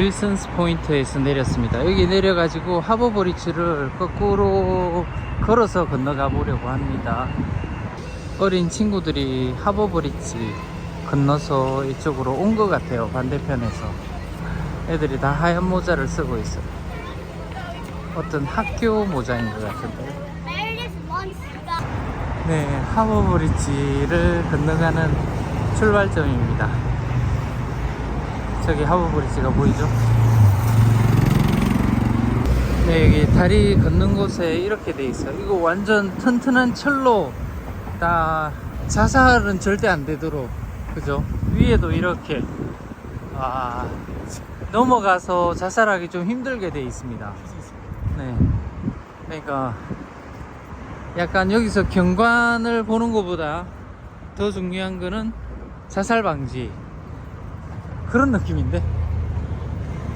윌슨스 포인트에서 내렸습니다. 여기 내려가지고 하버 브리지를 거꾸로 걸어서 건너가 보려고 합니다. 어린 친구들이 하버 브리지 건너서 이쪽으로 온 것 같아요. 반대편에서. 애들이 다 하얀 모자를 쓰고 있어요. 어떤 학교 모자인 것 같은데. 네, 하버 브리지를 건너가는 출발점입니다. 저기 하버 브리지가 보이죠? 네, 여기 다리 걷는 곳에 이렇게 돼 있어요. 이거 완전 튼튼한 철로 다 자살은 절대 안 되도록 그죠? 위에도 이렇게 아 넘어가서 자살하기 좀 힘들게 돼 있습니다. 네, 그러니까 약간 여기서 경관을 보는 것보다 더 중요한 거는 자살 방지 그런 느낌인데?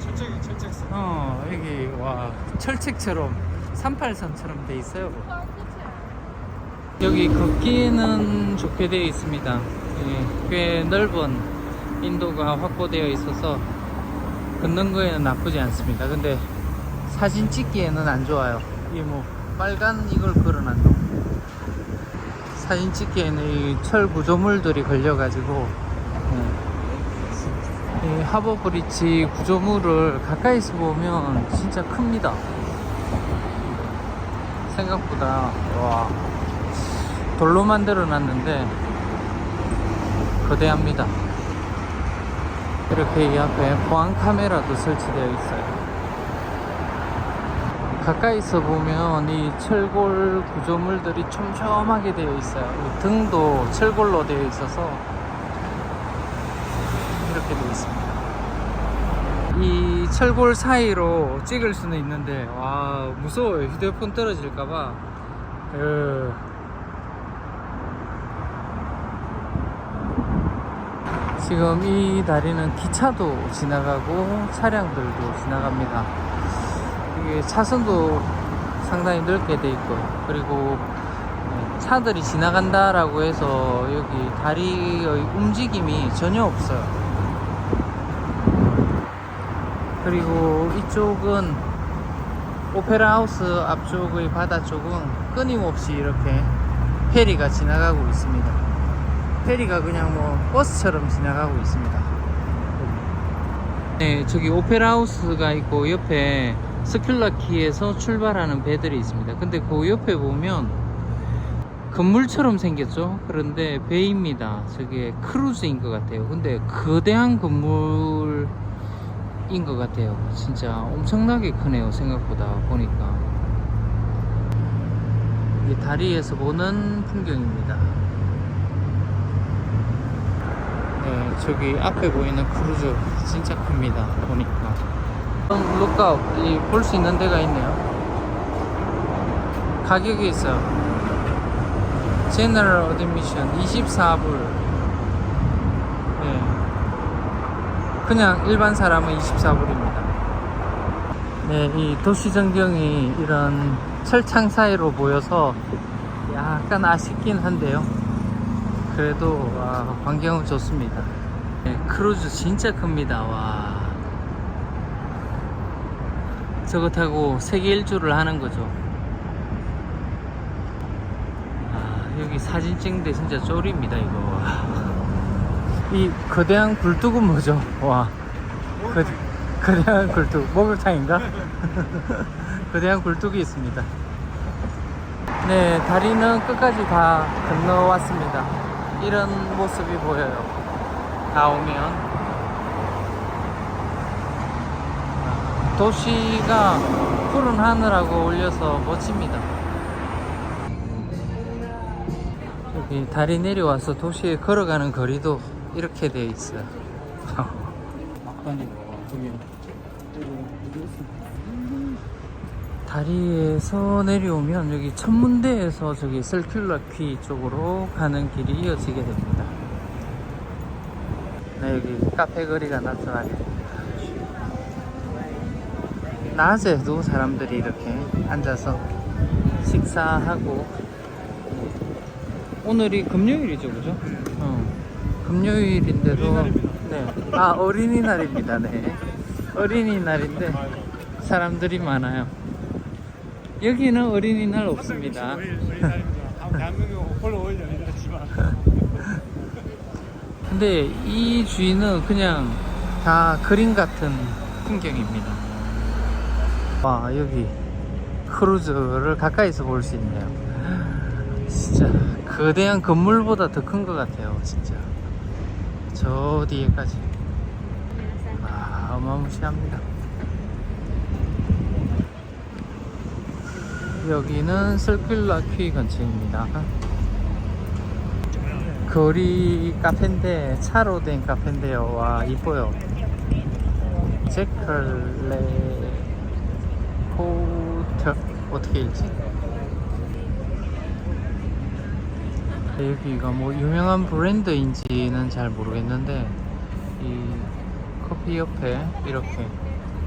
철책이 철책선. 어 여기 와 철책처럼 38선처럼 돼 있어요 여기 걷기는 좋게 되어 있습니다. 예, 꽤 넓은 인도가 확보되어 있어서 걷는 거에는 나쁘지 않습니다. 근데 사진 찍기에는 안 좋아요. 이뭐 빨간 이걸 걸어놨노 사진 찍기에는 이 철 구조물들이 걸려가지고 하버 브리지 구조물을 가까이서 보면 진짜 큽니다. 생각보다 와 돌로 만들어 놨는데 거대합니다. 이렇게 이 앞에 보안 카메라도 설치되어 있어요. 가까이서 보면 이 철골 구조물들이 촘촘하게 되어 있어요. 이 등도 철골로 되어 있어서 이렇게 되어 있습니다. 이 철골 사이로 찍을 수는 있는데 와 무서워요. 휴대폰 떨어질까봐. 그 지금 이 다리는 기차도 지나가고 차량들도 지나갑니다. 이게 차선도 상당히 넓게 돼 있고 그리고 네, 차들이 지나간다라고 해서 여기 다리의 움직임이 전혀 없어요. 그리고 이쪽은 오페라 하우스 앞쪽의 바다 쪽은 끊임없이 이렇게 페리가 지나가고 있습니다. 페리가 그냥 뭐 버스처럼 지나가고 있습니다. 네, 저기 오페라 하우스가 있고 옆에 스큘라키에서 출발하는 배들이 있습니다. 근데 그 옆에 보면 건물처럼 생겼죠? 그런데 배입니다. 저게 크루즈인 것 같아요. 근데 거대한 건물 인것 같아요. 진짜 엄청나게 크네요. 생각보다 보니까. 이 다리에서 보는 풍경입니다. 네, 저기 앞에 보이는 크루즈 진짜 큽니다. 보니까. 룩아웃 볼수 있는 데가 있네요. 가격이 있어요. 제너럴 어드미션 24불. 네. 그냥 일반 사람은 24불입니다. 네, 이 도시 전경이 이런 철창 사이로 보여서 약간 아쉽긴 한데요. 그래도 와, 환경은 좋습니다. 네, 크루즈 진짜 큽니다. 와. 저거 타고 세계 일주를 하는 거죠. 아, 여기 사진 찍는데 진짜 쫄입니다, 이거. 와. 이 거대한 굴뚝은 뭐죠? 와. 거, 거대한 굴뚝. 목욕탕인가? 거대한 굴뚝이 있습니다. 네, 다리는 끝까지 다 건너왔습니다. 이런 모습이 보여요. 다 오면. 도시가 푸른 하늘하고 올려서 멋집니다. 여기 다리 내려와서 도시에 걸어가는 거리도 이렇게 되어 있어요. 막판이 저기 다리에서 내려오면 여기 천문대에서 저기 설큘러 퀴 쪽으로 가는 길이 이어지게 됩니다. 네, 여기 카페 거리가 나타나게 됩니다. 낮에도 사람들이 이렇게 앉아서 식사하고 오늘이 금요일이죠, 그죠? 어. 금요일인데도 네. 아 어린이날입니다. 네. 어린이날인데 사람들이 많아요. 여기는 어린이날 없습니다. 홀로 올려 이랬지만 근데 이 주위는 그냥 다 그림 같은 풍경입니다. 와 여기 크루즈를 가까이서 볼 수 있네요. 진짜 거대한 건물보다 더 큰 것 같아요. 진짜 저 뒤에까지 아 어마무시합니다. 여기는 설큘라 퀴 근처입니다. 거리 카페인데 차로 된 카페인데요. 와 이뻐요. 제컬레 호텔 어떻게 읽지? 여기가 뭐 유명한 브랜드인지는 잘 모르겠는데 이 커피 옆에 이렇게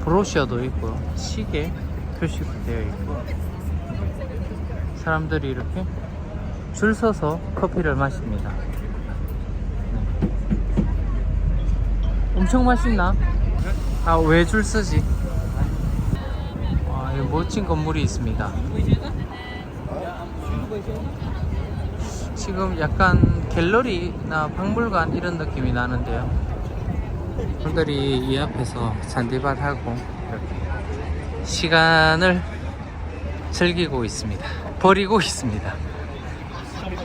브로셔도 있고요. 시계 표시도 되어 있고 사람들이 이렇게 줄 서서 커피를 마십니다. 네. 엄청 맛있나? 아, 왜 줄 서지? 와, 여기 멋진 건물이 있습니다. 지금 약간 갤러리나 박물관 이런 느낌이 나는데요. 분들이 이 앞에서 잔디밭하고 이렇게 시간을 즐기고 있습니다. 버리고 있습니다.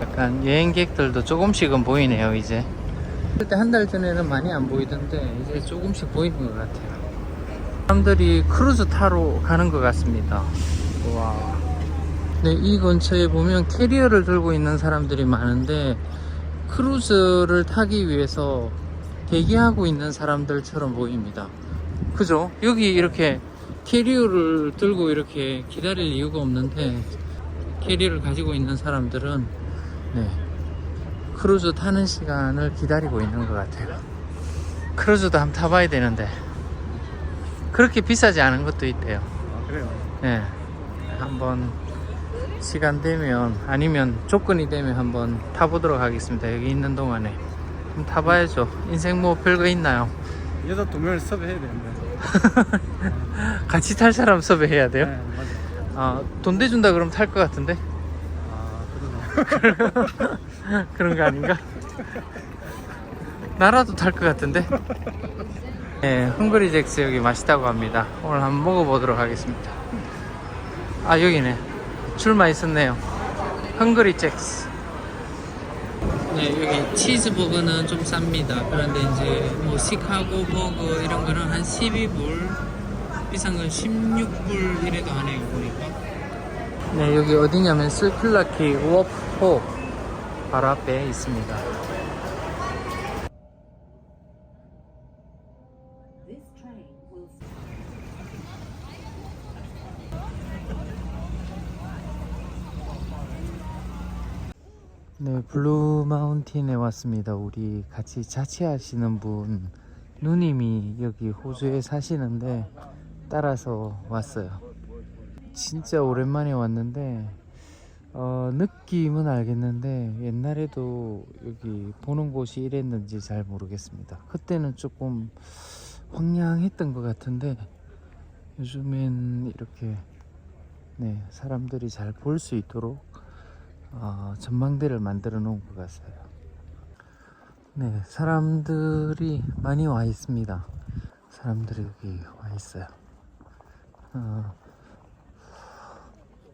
약간 여행객들도 조금씩은 보이네요, 이제. 그때 한 달 전에는 많이 안 보이던데, 이제 조금씩 보이는 것 같아요. 사람들이 크루즈 타러 가는 것 같습니다. 와. 네, 이 근처에 보면 캐리어를 들고 있는 사람들이 많은데, 크루즈를 타기 위해서 대기하고 있는 사람들처럼 보입니다. 그죠? 여기 이렇게 캐리어를 들고 이렇게 기다릴 이유가 없는데, 캐리어를 가지고 있는 사람들은 네, 크루즈 타는 시간을 기다리고 있는 것 같아요. 크루즈도 한번 타봐야 되는데 그렇게 비싸지 않은 것도 있대요. 아, 그래요. 네, 한번 시간 되면 아니면 조건이 되면 한번 타보도록 하겠습니다. 여기 있는 동안에 한번 타봐야죠. 인생 뭐 별거 있나요? 여자 두 명을 섭외해야 되는데. 같이 탈 사람 섭외해야 돼요? 네, 맞아. 아, 돈 대준다 그러면 탈것 같은데 아, 그러네. 그런 거 아닌가? 나라도 탈 것 같은데? 네, 헝그리 잭스 여기 맛있다고 합니다. 오늘 한번 먹어보도록 하겠습니다. 아, 여기네. 줄만 있었네요. 헝그리 잭스. 네, 여기 치즈버거는 좀 쌉니다. 그런데 이제 뭐 시카고 버거 이런 거는 한 12불, 비싼 건 16불 이래도 하네요, 보니까. 네, 여기 어디냐면 슬클라키 워프호 바로 앞에 있습니다. 네, 블루 마운틴에 왔습니다. 우리 같이 자취하시는 분 누님이 여기 호주에 사시는데 따라서 왔어요. 진짜 오랜만에 왔는데 어, 느낌은 알겠는데 옛날에도 여기 보는 곳이 이랬는지 잘 모르겠습니다. 그때는 조금 황량했던 것 같은데 요즘엔 이렇게 네, 사람들이 잘 볼 수 있도록 어, 전망대를 만들어 놓은 것 같아요. 네, 사람들이 많이 와 있습니다. 사람들이 여기 와 있어요. 어,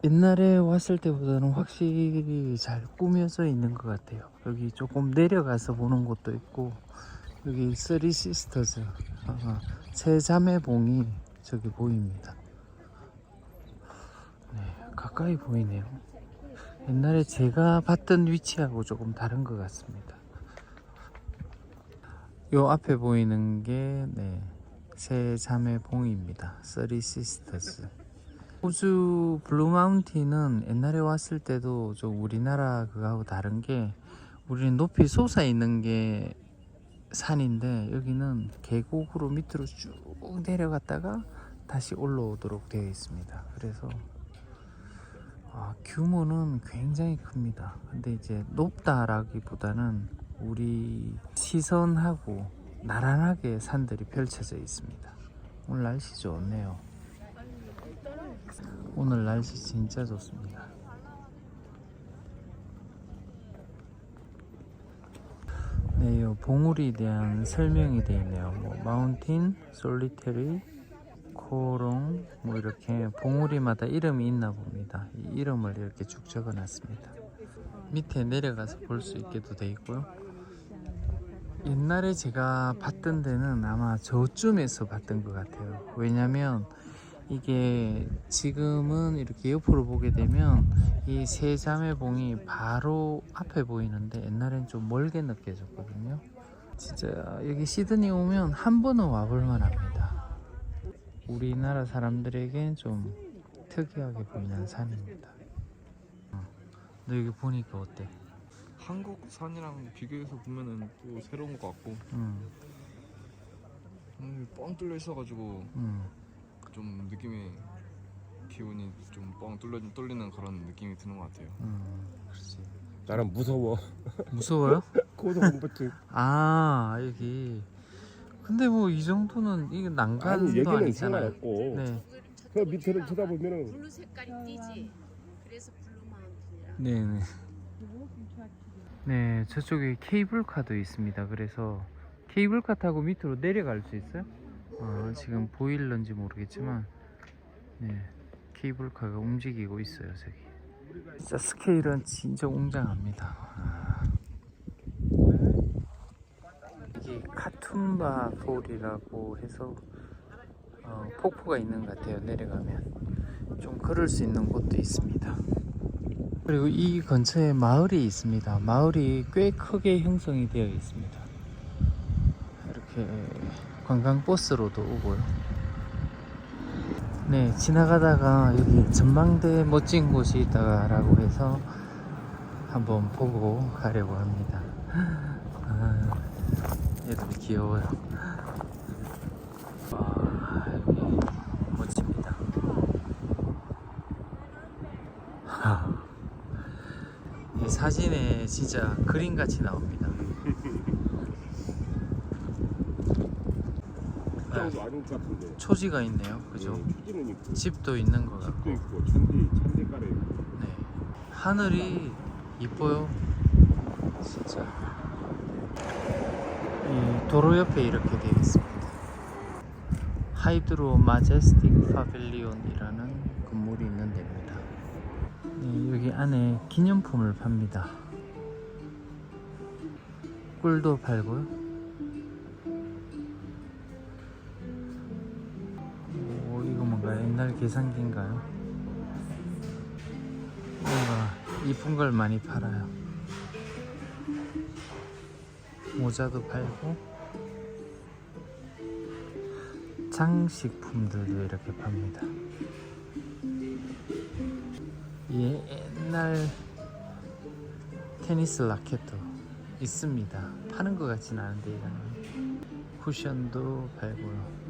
옛날에 왔을 때보다는 확실히 잘 꾸며져 있는 것 같아요. 여기 조금 내려가서 보는 곳도 있고, 여기 쓰리 시스터즈, 어, 세 자매봉이 저기 보입니다. 네, 가까이 보이네요. 옛날에 제가 봤던 위치하고 조금 다른 것 같습니다. 요 앞에 보이는 게, 네, 세 자매 봉입니다. 쓰리 시스터즈. 호주 블루 마운틴은 옛날에 왔을 때도 좀 우리나라 그거하고 다른 게, 우리는 높이 솟아 있는 게 산인데, 여기는 계곡으로 밑으로 쭉 내려갔다가 다시 올라오도록 되어 있습니다. 그래서 아, 규모는 굉장히 큽니다. 근데 이제 높다라기보다는 우리 시선하고 나란하게 산들이 펼쳐져 있습니다. 오늘 날씨 좋네요. 오늘 날씨 진짜 좋습니다. 네, 이 봉우리에 대한 설명이 되어 있네요. 뭐 마운틴, 솔리테리, 코롱, 뭐 이렇게 봉우리마다 이름이 있나 봅니다. 이 이름을 이렇게 쭉 적어 놨습니다. 밑에 내려가서 볼 수 있게도 돼 있고요. 옛날에 제가 봤던 데는 아마 저쯤에서 봤던 것 같아요. 왜냐면 이게 지금은 이렇게 옆으로 보게 되면 이 세 자매 봉이 바로 앞에 보이는데 옛날엔 좀 멀게 느껴졌거든요. 진짜 여기 시드니 오면 한 번은 와볼 만합니다. 우리나라 사람들에겐 좀 특이하게 보이는 산입니다. 어. 너 여기 보니까 어때? 한국 산이랑 비교해서 보면은 또 새로운 것 같고 음, 음, 뻥 뚫려 있어가지고 음. 좀 느낌이 기운이 좀 뻥 뚫려 뚫리는 그런 느낌이 드는 것 같아요. 음, 그렇지. 나는 무서워. 무서워요? 고소공포증. 아 여기. 근데 뭐 이 정도는 이게 난간도 아니 여기는 아니잖아요. 상관없고 네, 그 밑에를 쳐다보면은 블루 색깔이 띄지. 그래서 블루 마운틴이라. 네, 네. 네, 저쪽에 케이블카도 있습니다. 그래서 케이블카 타고 밑으로 내려갈 수 있어요? 어, 지금 보일런지 모르겠지만, 네, 케이블카가 움직이고 있어요, 저기. 진짜 스케일은 진짜 웅장합니다. 아. 여기 카툰바 폴이라고 해서 어, 폭포가 있는 것 같아요. 내려가면 좀 걸을 수 있는 곳도 있습니다. 그리고 이 근처에 마을이 있습니다. 마을이 꽤 크게 형성이 되어 있습니다. 이렇게 관광버스로도 오고요. 네, 지나가다가 여기 전망대 멋진 곳이 있다라고 해서 한번 보고 가려고 합니다. 아, 얘들이 귀여워요. 와, 여기 멋집니다. 하. 이 사진에 진짜 그림같이 나옵니다. 같은데. 초지가 있네요. 그죠? 네, 집도 있는 것 집도 같고. 네. 하늘이 이뻐요. 진짜. 이 도로 옆에 이렇게 되어 있습니다. 하이드로 마제스틱 파빌리온이라는 건물이 있는 데입니다. 네, 여기 안에 기념품을 팝니다. 꿀도 팔고요. 오, 이거 뭔가 옛날 계산기인가요? 뭔가 이쁜 걸 많이 팔아요. 모자도 팔고 장식품들도 이렇게 팝니다. 예, 옛날 테니스 라켓도 있습니다. 파는 것 같진 않은데 이거는 쿠션도 팔고요.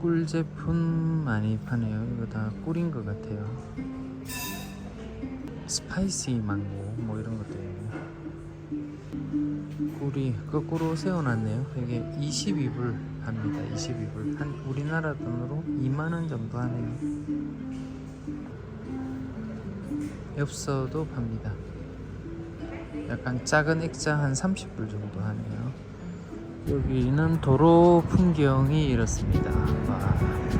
꿀 제품 많이 파네요. 이거 다 꿀인 것 같아요. 스파이시 망고 뭐 이런 것도 있네요. 꿀이 거꾸로 세워놨네요. 이게 22불 합니다. 22불. 한 우리나라 돈으로 2만 원 정도 하네요. 엽서도 팝니다. 약간 작은 액자 한 30불 정도 하네요. 여기는 도로 풍경이 이렇습니다. 와.